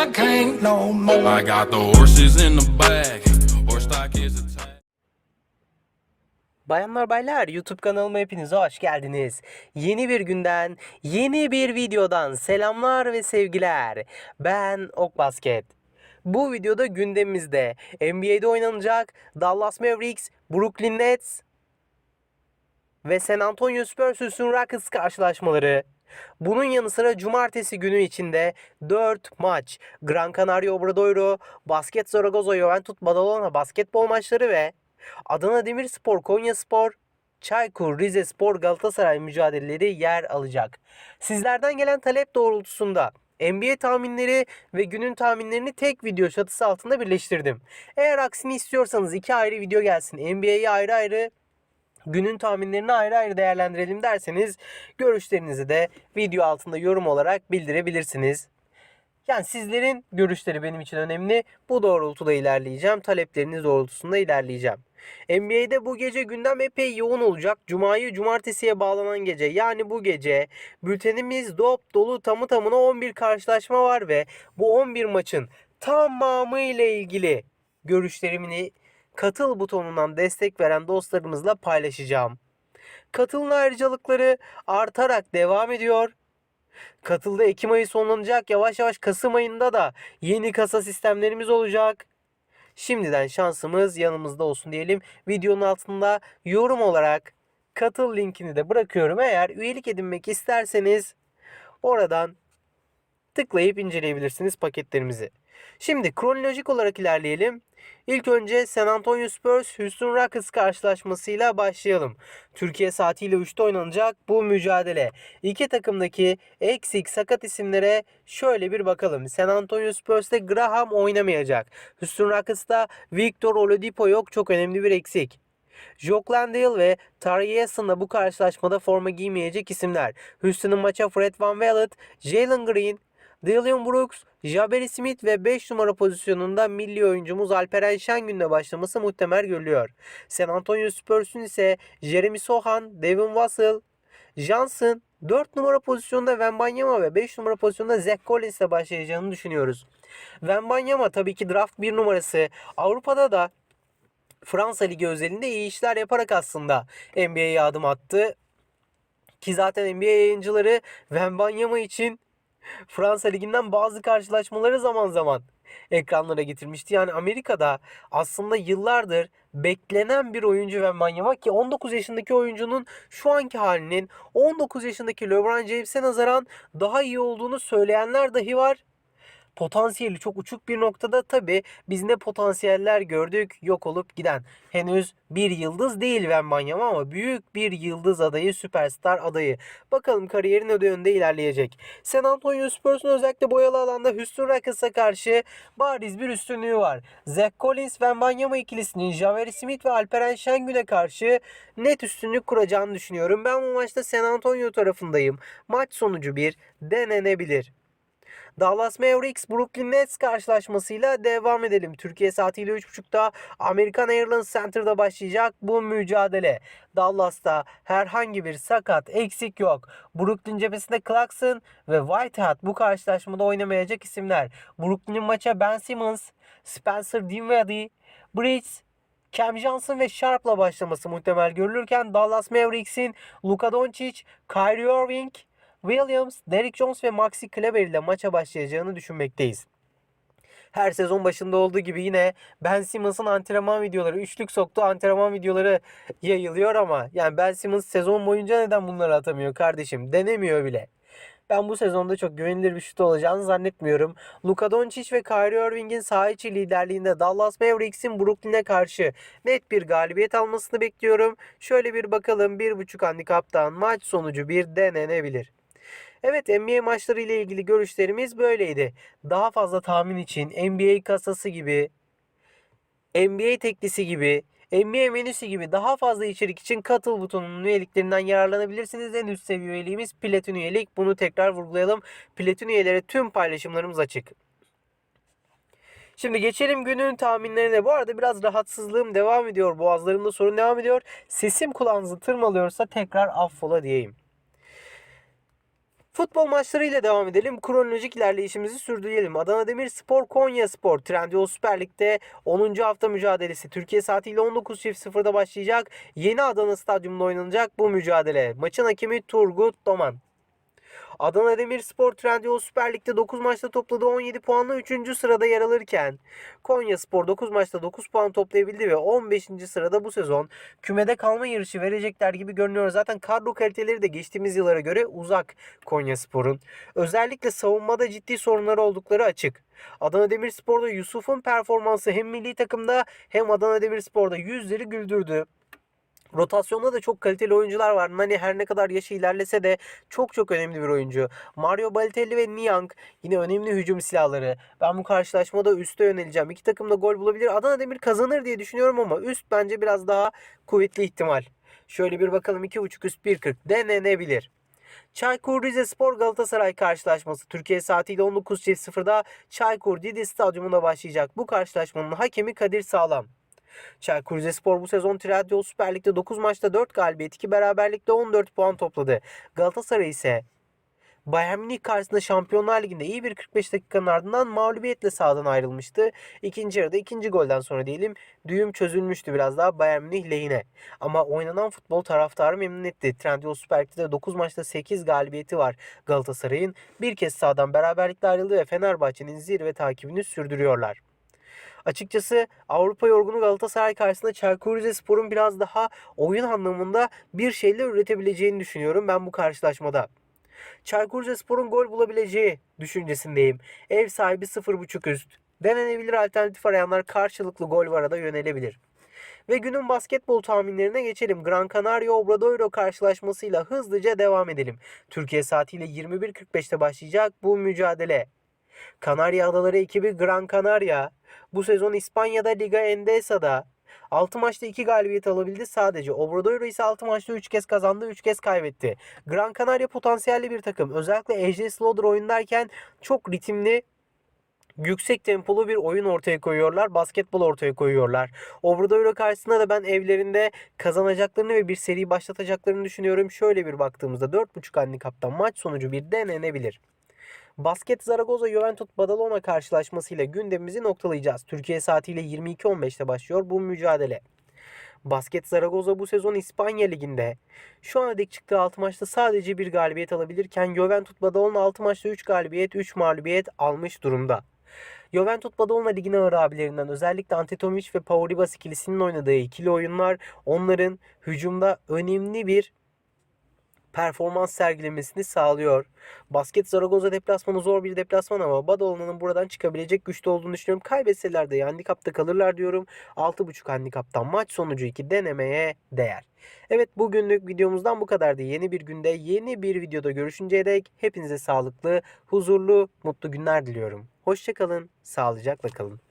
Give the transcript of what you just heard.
I can't no more. I got the horses in the back. Horse stock is attached. Bayanlar baylar YouTube kanalıma hepiniz hoş geldiniz. Yeni bir günden, yeni bir videodan selamlar ve sevgiler. Ben Ok Basket. Bu videoda gündemimizde NBA'de oynanacak Dallas Mavericks, Brooklyn Nets ve San Antonio Spurs Houston Rockets karşılaşmaları. Bunun yanı sıra cumartesi günü içinde 4 maç Gran Canaria Obradoiro, Basket Zaragoza Juventus Badalona basketbol maçları ve Adana Demirspor Konyaspor, Çaykur Rizespor Galatasaray mücadeleleri yer alacak. Sizlerden gelen talep doğrultusunda NBA tahminleri ve günün tahminlerini tek video çatısı altında birleştirdim. Eğer aksini istiyorsanız iki ayrı video gelsin. NBA'yi ayrı ayrı günün tahminlerini ayrı ayrı değerlendirelim derseniz görüşlerinizi de video altında yorum olarak bildirebilirsiniz. Yani sizlerin görüşleri benim için önemli. Bu doğrultuda ilerleyeceğim. Talepleriniz doğrultusunda ilerleyeceğim. NBA'de bu gece gündem epey yoğun olacak. Cuma'yı cumartesiye bağlanan gece yani bu gece bültenimiz dop dolu tamı tamına 11 karşılaşma var ve bu 11 maçın tamamı ile ilgili görüşlerimi katıl butonundan destek veren dostlarımızla paylaşacağım. Katılın ayrıcalıkları artarak devam ediyor. Katılda Ekim ayı sonlanacak. Yavaş yavaş Kasım ayında da yeni kasa sistemlerimiz olacak. Şimdiden şansımız yanımızda olsun diyelim. Videonun altında yorum olarak katıl linkini de bırakıyorum. Eğer üyelik edinmek isterseniz oradan tıklayıp inceleyebilirsiniz paketlerimizi. Şimdi kronolojik olarak ilerleyelim. İlk önce San Antonio Spurs Houston Rockets karşılaşmasıyla başlayalım. Türkiye saatiyle 3'te oynanacak bu mücadele. İki takımdaki eksik sakat isimlere şöyle bir bakalım. San Antonio Spurs'te Graham oynamayacak. Houston Rockets'ta Victor Oladipo yok. Çok önemli bir eksik. Jock Landale ve Tari da bu karşılaşmada forma giymeyecek isimler. Houston'ın maça Fred Van Vliet, Jalen Green, Dillon Brooks, Jabari Smith ve 5 numara pozisyonunda milli oyuncumuz Alperen Şengün'le başlaması muhtemel görülüyor. San Antonio Spurs'un ise Jeremy Sohan, Devin Vassell, Johnson, 4 numara pozisyonda Wembanyama ve 5 numara pozisyonda Zach Collins ile başlayacağını düşünüyoruz. Wembanyama tabii ki draft 1 numarası. Avrupa'da da Fransa Ligi özelinde iyi işler yaparak aslında NBA'ye adım attı. Ki zaten NBA yayıncıları Wembanyama için Fransa Ligi'nden bazı karşılaşmaları zaman zaman ekranlara getirmişti. Yani Amerika'da aslında yıllardır beklenen bir oyuncu Wembanyama ki 19 yaşındaki oyuncunun şu anki halinin 19 yaşındaki LeBron James'e nazaran daha iyi olduğunu söyleyenler dahi var potansiyeli çok uçuk bir noktada tabi biz ne potansiyeller gördük yok olup giden. Henüz bir yıldız değil Wembanyama ama büyük bir yıldız adayı, süperstar adayı. Bakalım kariyerin öde yönde ilerleyecek. San Antonio Spurs'un özellikle boyalı alanda Houston Rockets'a karşı bariz bir üstünlüğü var. Zach Collins, Wembanyama ikilisinin Javeri Smith ve Alperen Şengün'e karşı net üstünlük kuracağını düşünüyorum. Ben bu maçta San Antonio tarafındayım. Maç sonucu bir denenebilir. Dallas Mavericks Brooklyn Nets karşılaşmasıyla devam edelim. Türkiye saatiyle 3.30'da American Airlines Center'da başlayacak bu mücadele. Dallas'ta herhangi bir sakat eksik yok. Brooklyn cephesinde Clarkson ve Whitehead bu karşılaşmada oynamayacak isimler. Brooklyn'in maça Ben Simmons, Spencer Dinwiddie, Bridge, Cam Johnson ve Sharp'la başlaması muhtemel görülürken Dallas Mavericks'in Luka Doncic, Kyrie Irving, Williams, Derrick Jones ve Maxi Kleber ile maça başlayacağını düşünmekteyiz. Her sezon başında olduğu gibi yine Ben Simmons'ın antrenman videoları, üçlük soktuğu antrenman videoları yayılıyor ama yani Ben Simmons sezon boyunca neden bunları atamıyor kardeşim? Denemiyor bile. Ben bu sezonda çok güvenilir bir şut olacağını zannetmiyorum. Luka Doncic ve Kyrie Irving'in saha içi liderliğinde Dallas Mavericks'in Brooklyn'e karşı net bir galibiyet almasını bekliyorum. Şöyle bir bakalım 1.5 handikaptan maç sonucu bir denenebilir. Evet NBA maçları ile ilgili görüşlerimiz böyleydi. Daha fazla tahmin için NBA kasası gibi, NBA teklisi gibi, NBA menüsü gibi daha fazla içerik için katıl butonunun üyeliklerinden yararlanabilirsiniz. En üst seviye üyeliğimiz Platin üyelik. Bunu tekrar vurgulayalım. Platin üyelere tüm paylaşımlarımız açık. Şimdi geçelim günün tahminlerine. Bu arada biraz rahatsızlığım devam ediyor. Boğazlarımda sorun devam ediyor. Sesim kulağınızı tırmalıyorsa tekrar affola diyeyim. Futbol maçlarıyla devam edelim. Kronolojik ilerleyişimizi sürdürelim. Adana Demirspor Konya Spor Trendyol Süper Lig'de 10. hafta mücadelesi Türkiye saatiyle 19.00'da başlayacak. Yeni Adana Stadyumunda oynanacak bu mücadele. Maçın hakemi Turgut Doman. Adana Demirspor Trendyol Süper Lig'de 9 maçta topladığı 17 puanla 3. sırada yer alırken Konya Spor 9 maçta 9 puan toplayabildi ve 15. sırada bu sezon kümede kalma yarışı verecekler gibi görünüyor. Zaten kadro kaliteleri de geçtiğimiz yıllara göre uzak Konya Spor'un. Özellikle savunmada ciddi sorunları oldukları açık. Adana Demirspor'da Yusuf'un performansı hem milli takımda hem Adana Demirspor'da yüzleri güldürdü. Rotasyonda da çok kaliteli oyuncular var. Nani her ne kadar yaşı ilerlese de çok çok önemli bir oyuncu. Mario Balotelli ve Niang yine önemli hücum silahları. Ben bu karşılaşmada üste yöneleceğim. İki takım da gol bulabilir. Adana Demir kazanır diye düşünüyorum ama üst bence biraz daha kuvvetli ihtimal. Şöyle bir bakalım 2.5 üst 1.40 denenebilir. Çaykur Rizespor Galatasaray karşılaşması Türkiye saatiyle 19.00'da Çaykur Didi Stadyumunda başlayacak. Bu karşılaşmanın hakemi Kadir Sağlam. Çaykur Rizespor bu sezon Trendyol Süper Lig'de 9 maçta 4 galibiyet, 2 beraberlikte 14 puan topladı. Galatasaray ise Bayern Münih karşısında Şampiyonlar Ligi'nde iyi bir 45 dakikanın ardından mağlubiyetle sahadan ayrılmıştı. İkinci yarıda ikinci golden sonra diyelim düğüm çözülmüştü biraz daha Bayern Münih lehine. Ama oynanan futbol taraftarı memnun etti. Trendyol Süper Lig'de de 9 maçta 8 galibiyeti var Galatasaray'ın. Bir kez sahadan beraberlikle ayrıldı ve Fenerbahçe'nin zirve takibini sürdürüyorlar. Açıkçası Avrupa yorgunu Galatasaray karşısında Çaykur Rizespor'un biraz daha oyun anlamında bir şeyler üretebileceğini düşünüyorum ben bu karşılaşmada. Çaykur Rizespor'un gol bulabileceği düşüncesindeyim. Ev sahibi 0.5 üst. Denenebilir alternatif arayanlar karşılıklı gol vara da yönelebilir. Ve günün basketbol tahminlerine geçelim. Gran Canaria Obradoiro karşılaşmasıyla hızlıca devam edelim. Türkiye saatiyle 21.45'te başlayacak bu mücadele. Kanarya Adaları ekibi Gran Canaria bu sezon İspanya'da Liga Endesa'da 6 maçta 2 galibiyet alabildi sadece. Obradoiro ise 6 maçta 3 kez kazandı 3 kez kaybetti. Gran Canaria potansiyelli bir takım. Özellikle AJ Slaughter oyundayken çok ritimli yüksek tempolu bir oyun ortaya koyuyorlar. Basketbol ortaya koyuyorlar. Obradoiro karşısında da ben evlerinde kazanacaklarını ve bir seri başlatacaklarını düşünüyorum. Şöyle bir baktığımızda 4.5 handikaptan maç sonucu bir denenebilir. Basket Zaragoza Juventus Badalona karşılaşmasıyla gündemimizi noktalayacağız. Türkiye saatiyle 22.15'te başlıyor bu mücadele. Basket Zaragoza bu sezon İspanya Ligi'nde şu ana dek çıktığı 6 maçta sadece bir galibiyet alabilirken Juventus Badalona 6 maçta 3 galibiyet 3 mağlubiyet almış durumda. Juventus Badalona ligin ağır abilerinden özellikle Antetomic ve Pauribas ikilisinin oynadığı ikili oyunlar onların hücumda önemli bir performans sergilemesini sağlıyor. Basket Zaragoza deplasmanı zor bir deplasman ama Badalona'nın buradan çıkabilecek güçte olduğunu düşünüyorum. Kaybetseler de handikapta kalırlar diyorum. 6.5 handikaptan maç sonucu 2 denemeye değer. Evet bugünlük videomuzdan bu kadardı. Yeni bir günde yeni bir videoda görüşünceye dek hepinize sağlıklı, huzurlu, mutlu günler diliyorum. Hoşçakalın, sağlıcakla kalın.